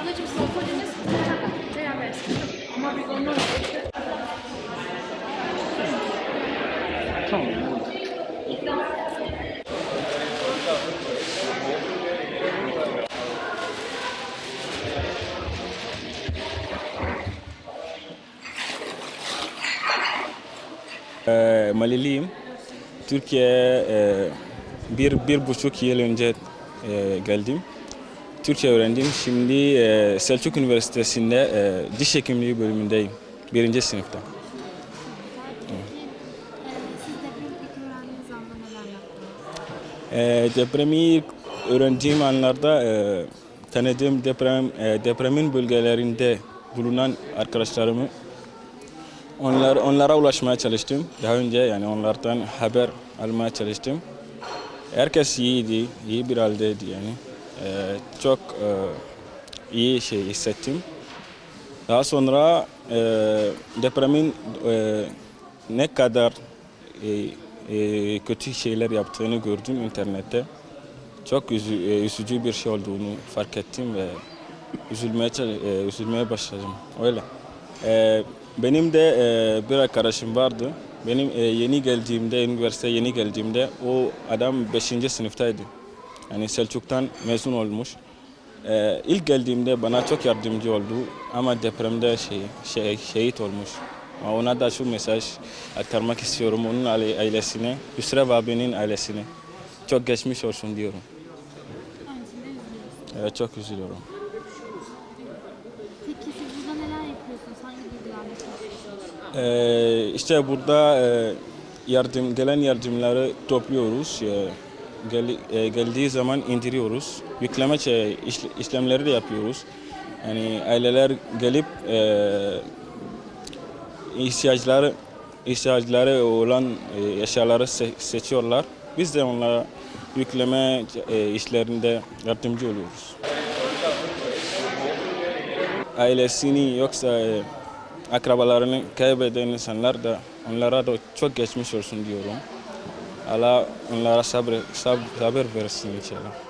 Ablacığım siz okul dediniz. Beraber Ama biz onlarla... Tamam. Ee, Maliliyim. Türkiye'ye e, bir, bir buçuk yıl önce e, geldim. Türkçe öğrendim. Şimdi e, Selçuk Üniversitesi'nde diş hekimliği bölümündeyim. Birinci sınıfta. E, depremi öğrendiğim anlarda e, tanıdığım deprem e, depremin bölgelerinde bulunan arkadaşlarımı onlar onlara ulaşmaya çalıştım. Daha önce yani onlardan haber almaya çalıştım. Herkes iyiydi, iyi bir haldeydi yani. E, çok e, iyi şey hissettim. Daha sonra e, depremin e, ne kadar e, e, kötü şeyler yaptığını gördüm internette. Çok üzü, e, üzücü bir şey olduğunu fark ettim ve üzülmeye e, üzülmeye başladım. Öyle. E, benim de e, bir arkadaşım vardı. Benim e, yeni geldiğimde, üniversiteye yeni geldiğimde o adam 5. sınıftaydı. Yani Selçuk'tan mezun olmuş. Ee, ilk geldiğimde bana çok yardımcı oldu ama depremde şey, şey şehit olmuş. Ona da şu mesaj aktarmak istiyorum onun aile- ailesine, Hüsrev abinin ailesine. Çok geçmiş olsun diyorum. Evet, çok üzülüyorum. Peki siz burada neler yapıyorsunuz? Ee, işte burada e, yardım gelen yardımları topluyoruz. E, gel- e, geldiği zaman indiriyoruz. Yükleme iş- işlemleri de yapıyoruz. Yani aileler gelip e, ihtiyaçları ihtiyaçları olan e, eşyaları se- seçiyorlar. Biz de onlara yükleme e, işlerinde yardımcı oluyoruz. Ailesini yoksa e, akrabalarını kaybeden insanlar da onlara da çok geçmiş olsun diyorum. Allah onlara sabır, sabır, sabır versin inşallah.